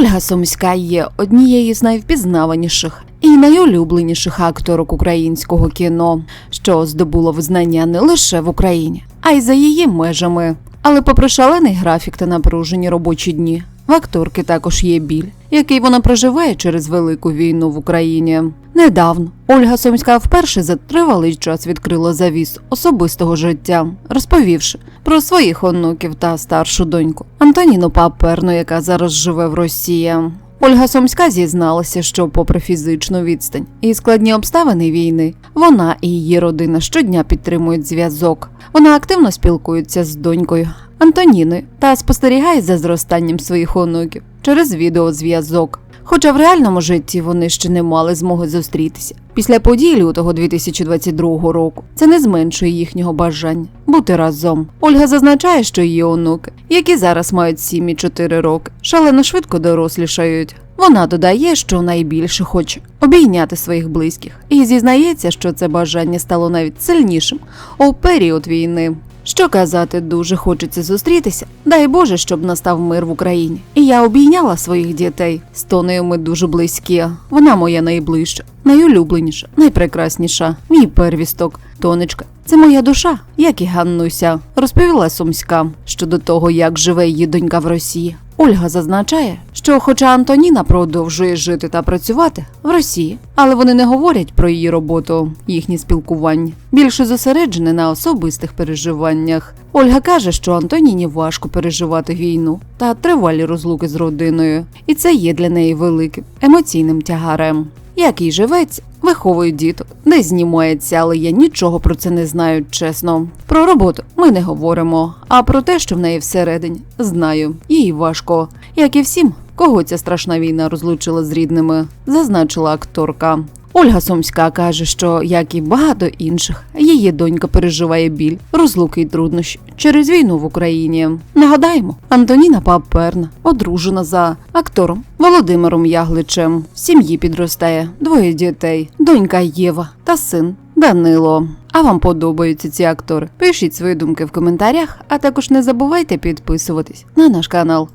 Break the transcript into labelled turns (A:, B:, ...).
A: Ольга Сумська є однією з найвпізнаваніших і найулюбленіших акторок українського кіно, що здобуло визнання не лише в Україні, а й за її межами. Але попри шалений графік та напружені робочі дні, в акторки також є біль, який вона проживає через велику війну в Україні. Недавно Ольга Сомська вперше за тривалий час відкрила завіс особистого життя, розповівши про своїх онуків та старшу доньку Антоніну Паперну, яка зараз живе в Росії. Ольга Сомська зізналася, що, попри фізичну відстань і складні обставини війни, вона і її родина щодня підтримують зв'язок. Вона активно спілкується з донькою Антоніною та спостерігає за зростанням своїх онуків через відеозв'язок. Хоча в реальному житті вони ще не мали змоги зустрітися. Після подій лютого 2022 року це не зменшує їхнього бажання бути разом. Ольга зазначає, що її онуки, які зараз мають 7 і 4 роки, шалено швидко дорослішають. Вона додає, що найбільше хоче обійняти своїх близьких, і зізнається, що це бажання стало навіть сильнішим у період війни. Що казати, дуже хочеться зустрітися. Дай Боже, щоб настав мир в Україні. І я обійняла своїх дітей. З Тонею ми дуже близькі. Вона моя найближча, найулюбленіша, найпрекрасніша. Мій первісток. Тонечка, це моя душа, як і Ганнуся, розповіла Сумська щодо того, як живе її донька в Росії. Ольга зазначає, що, хоча Антоніна продовжує жити та працювати в Росії, але вони не говорять про її роботу, їхні спілкування, більше зосереджене на особистих переживаннях. Ольга каже, що Антоніні важко переживати війну та тривалі розлуки з родиною, і це є для неї великим емоційним тягарем. Як їй живець, виховують діток, не знімається, але я нічого про це не знаю, чесно. Про роботу ми не говоримо, а про те, що в неї всередині, знаю, їй важко, як і всім, кого ця страшна війна розлучила з рідними, зазначила акторка. Ольга Сумська каже, що, як і багато інших, її донька переживає біль, розлуки й труднощі через війну в Україні. Нагадаємо, Антоніна Паперна одружена за актором Володимиром Ягличем. В сім'ї підростає двоє дітей, донька Єва та син Данило. А вам подобаються ці актори? Пишіть свої думки в коментарях, а також не забувайте підписуватись на наш канал.